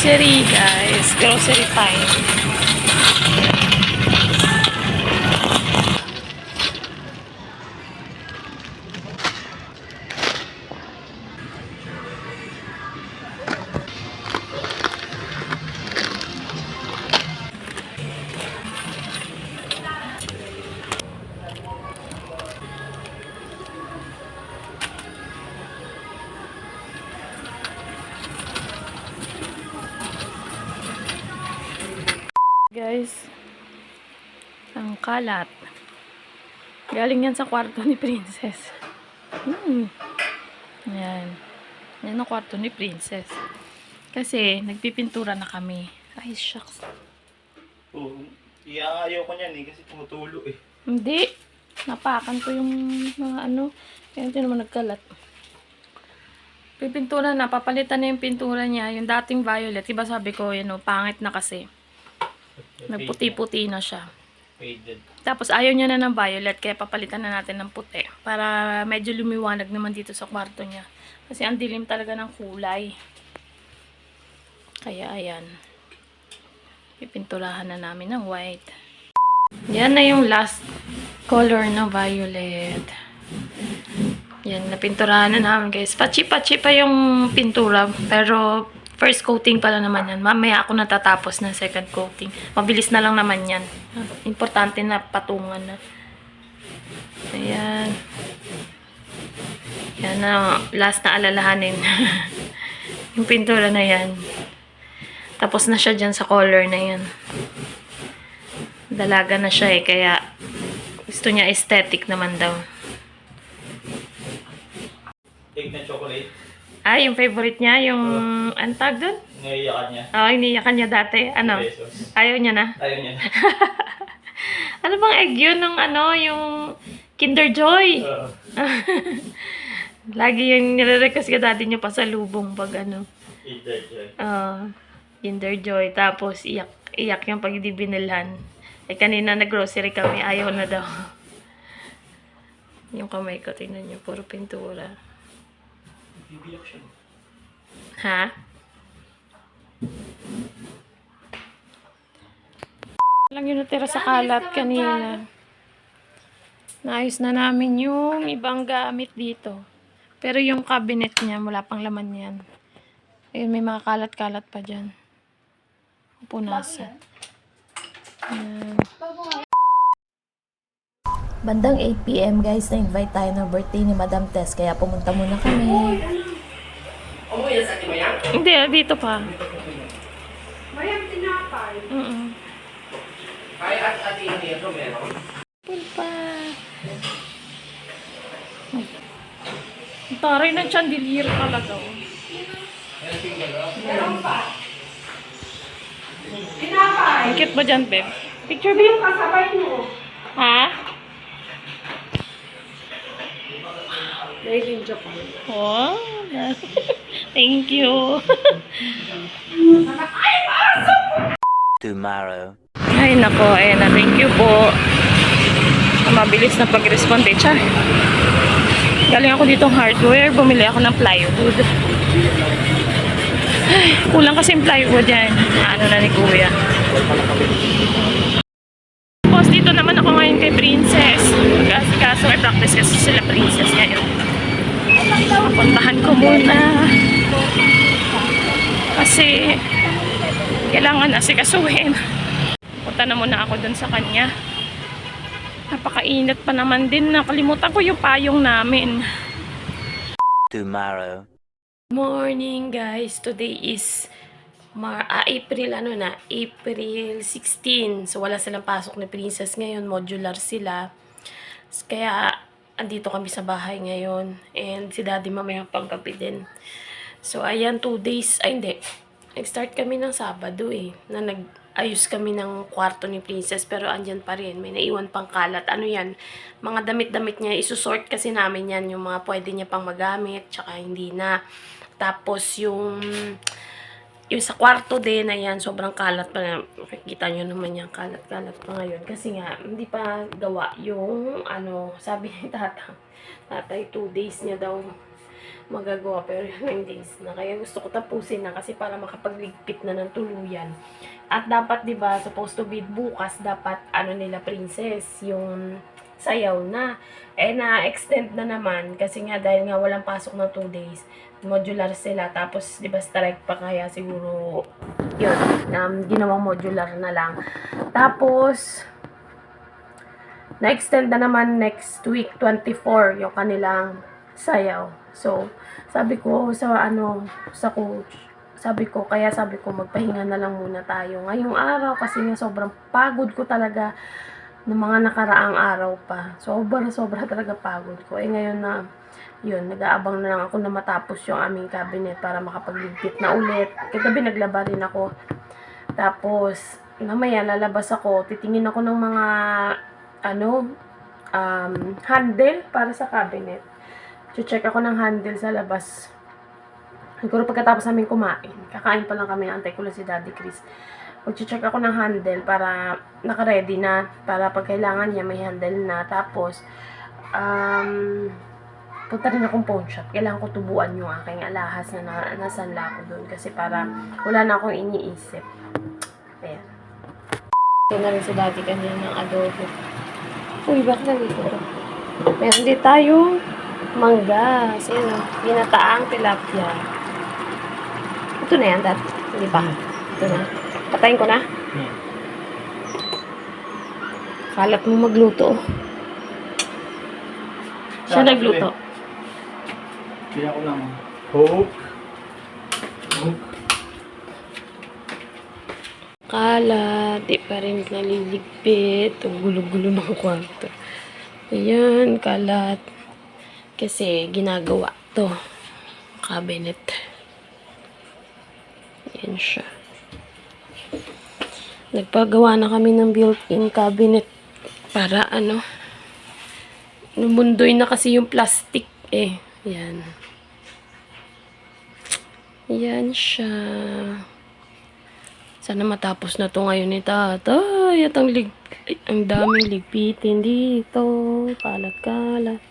Grocery, guys. Grocery time. Guys, ang kalat. Galing yan sa kwarto ni Princess. Hmm. Yan. Yan ang kwarto ni Princess. Kasi, nagpipintura na kami. Ay, shucks. Oo. Iayaw ko niyan eh kasi tumutulo eh. Hindi. Napakan ko yung mga ano. Kaya hindi naman nagkalat. Pipintura na. Papalitan na yung pintura niya. Yung dating violet. Diba sabi ko, yun o, pangit na kasi. Nagputi-puti na siya. Faded. Tapos ayaw niya na ng violet kaya papalitan na natin ng puti para medyo lumiwanag naman dito sa kwarto niya. Kasi ang dilim talaga ng kulay. Kaya ayan. Pipinturahan na namin ng white. Yan na yung last color na violet. Yan, napinturahan na namin guys. Pachi-pachi pa yung pintura. Pero first coating pala naman yan. Mamaya ako natatapos ng second coating. Mabilis na lang naman yan. Importante na patungan na. Ayan. Yan na, last na alalahanin. yung pintura na yan. Tapos na siya dyan sa color na yan. Dalaga na siya eh, kaya gusto niya aesthetic naman daw. Cake na chocolate. Ah, yung favorite niya, yung, ang tag doon? Ngayakan niya. Oo, iniyakan niya dati. Ano? Pesos. Ayaw niya na. Ayaw niya. Ano bang egg yun ng ano, yung Kinder Joy? Oo. Lagi yung nire-request ka dati niya pa sa lubong pag ano. Either joy. ah, Kinder Joy. Tapos iyak, iyak yung pag hindi binilhan. Eh kanina nag-grocery kami, ayaw na daw. Yung kamay ko, tingnan niyo, puro pintura. Bibiyak siya. Ha? lang yun natira sa kalat kanina. Naayos na namin yung ibang gamit dito. Pero yung cabinet niya, wala pang laman yan. Ayun, may mga kalat-kalat pa dyan. Punasan. Ayan. Bandang 8pm guys, na-invite tayo ng birthday ni Madam Tess, kaya pumunta muna kami. Hindi, ah, dito pa. Mayam tinapay. Mm Ay, at at yung nito meron. Pulpa. Ang taray ng chandelier talaga. oh. Meron pa. Tinapay. Ang cute ba dyan, Beb? Picture, Beb? Yung kasabay mo. Ha? Made in Japan. Wow. Thank you. tomorrow. Ay, nako. Ayan na. Thank you po. Mabilis na pag-respond eh. Char. Galing ako ditong hardware. Bumili ako ng plywood. Ay, kulang kasi yung plywood yan. Ano na ni Kuya. Tapos dito naman ako ngayon kay Princess. Kasi kaso may practice kasi sila Princess ngayon. Puntahan ko muna. Kasi kailangan asikasuhin. Punta na muna ako dun sa kanya. Napakainit pa naman din. Nakalimutan ko yung payong namin. Tomorrow. Morning guys. Today is Mar ah, April ano na, April 16. So wala silang pasok ni Princess ngayon, modular sila. Kaya andito kami sa bahay ngayon and si Daddy mamaya panggabi din. So ayan, two days, ay hindi. Nag-start kami ng Sabado eh, na nag-ayos kami ng kwarto ni Princess pero andyan pa rin, may naiwan pang kalat. Ano yan, mga damit-damit niya, isusort kasi namin yan, yung mga pwede niya pang magamit, tsaka hindi na. Tapos yung yung sa kwarto din, ayan, sobrang kalat pa na. Makikita nyo naman yung kalat-kalat pa ngayon. Kasi nga, hindi pa gawa yung, ano, sabi ni tata, tatay, two days niya daw magagawa. Pero yung days na. Kaya gusto ko tapusin na kasi para makapagligpit na ng tuluyan. At dapat, di ba, supposed to be bukas, dapat, ano nila, princess, yung sayaw na. Eh, na-extend na naman kasi nga dahil nga walang pasok na 2 days, modular sila. Tapos, di ba, strike pa kaya siguro, yun, um, ginawang modular na lang. Tapos, na-extend na naman next week, 24, yung kanilang sayaw. So, sabi ko sa ano, sa coach, sabi ko, kaya sabi ko, magpahinga na lang muna tayo ngayong araw kasi nga sobrang pagod ko talaga ng mga nakaraang araw pa. Sobra, sobra talaga pagod ko. Eh ngayon na, yun, nag-aabang na lang ako na matapos yung aming cabinet para makapagligpit na ulit. Kagabi naglaba rin ako. Tapos, mamaya lalabas ako, titingin ako ng mga, ano, um, handle para sa cabinet. Check ako ng handle sa labas. Siguro pagkatapos namin kumain, kakain pa lang kami, antay ko lang si Daddy Chris. Mag-check ako ng handle para naka-ready na, para pag kailangan niya may handle na. Tapos, um, punta rin akong pawn shop. Kailangan ko tubuan yung aking alahas na, na nasanla ko doon. Kasi para wala na akong iniisip. Ayan. Ito na rin si Daddy kanina ng adobo. Uy, bakit nandito ito? Meron din tayong mangga. Sino? Ginataang tilapia. Ito na yan, Dad. Hindi pa. Ito na. Patayin ko na. Hmm. Kalat mo magluto. Siya Kalat nagluto. Kaya ko lang. Hook. Hook. Kalat. Di pa rin naliligpit. Ang gulo-gulo ng kwarto. Ayan, kalat. Kasi ginagawa to. Cabinet. Ayan siya. Nagpagawa na kami ng built-in cabinet para ano Lumundoy na kasi yung plastic eh. Yan. Yan siya. Sana matapos na to ngayon ni tatay. At ang, lig ang daming ligpitin dito. Kalat-kalat.